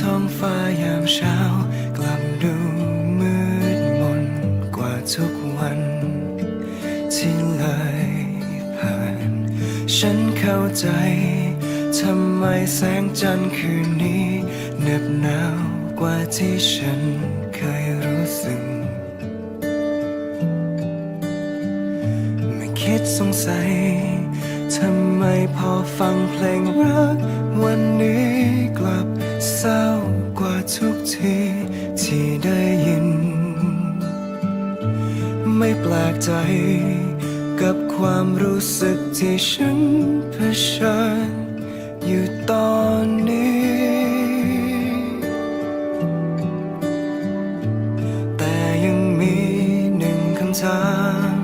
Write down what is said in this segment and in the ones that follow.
ท้องฟ้ายามเช้ากลับดูมืดมนกว่าทุกวันที่เลยผ่าน ฉันเข้าใจ ทำไมแสงจันทร์คืนนี้เหน็บหนาวกว่าที่ฉันเคยรู้สึกไม่คิดสงสัย ทำไมพอฟังเพลงรัก วันนี้กลับ เศร้ากว่าทุกทีที่ได้ยิน ไม่แปลกใจกับความรู้สึกที่ฉันเผชิญอยู่ตอนนี้ แต่ยังมีหนึ่งคำถาม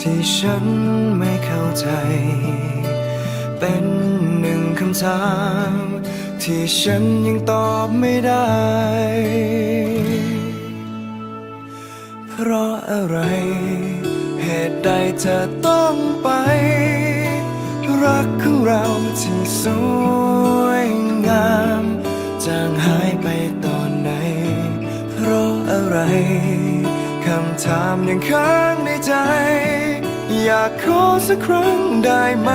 ที่ฉันไม่เข้าใจ เป็นหนึ่งคำถาม ที่ฉันยังตอบไม่ได้ เพราะอะไร เหตุใดเธอต้องไป รักของเราที่สวยงามจางหายไปตอนไหน เพราะอะไร คำถามยังค้างในใจ อยากขอสักครั้งได้ไหม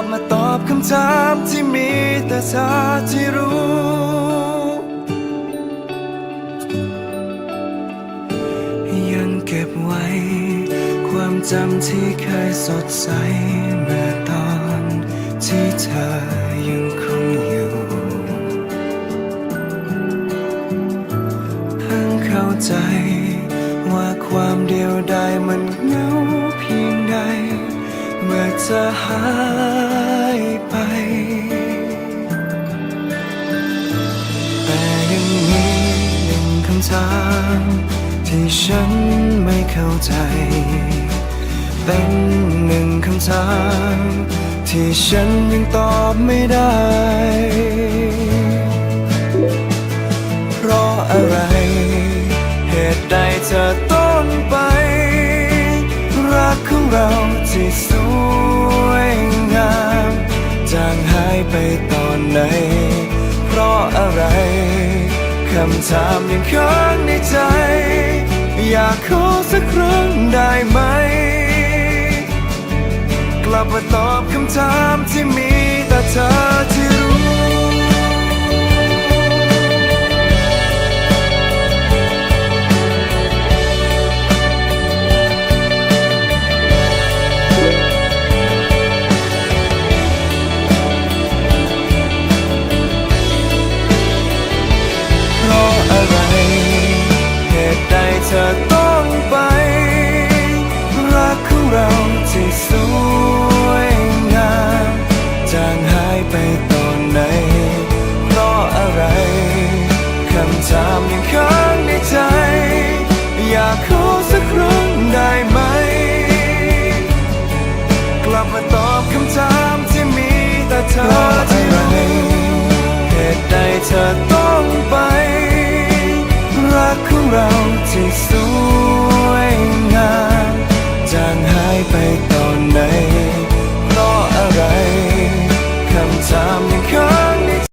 กลับมาตอบคำถามที่มีแต่เธอที่รู้ ยังเก็บไว้ ความจำที่เคยสดใสเมื่อตอนที่เธอยังคงอยู่เพิ่งเข้าใจว่าความเดียวดายมัน จะหายไป แต่ยังมีหนึ่งคำถามที่ฉันไม่เข้าใจ เป็นหนึ่งคำถามที่ฉันยังตอบไม่ได้ ถามยังค้างในใจ อยากขอสักครั้งได้ไหม กลับมาตอบคำถามที่มีแต่เธอ เธอ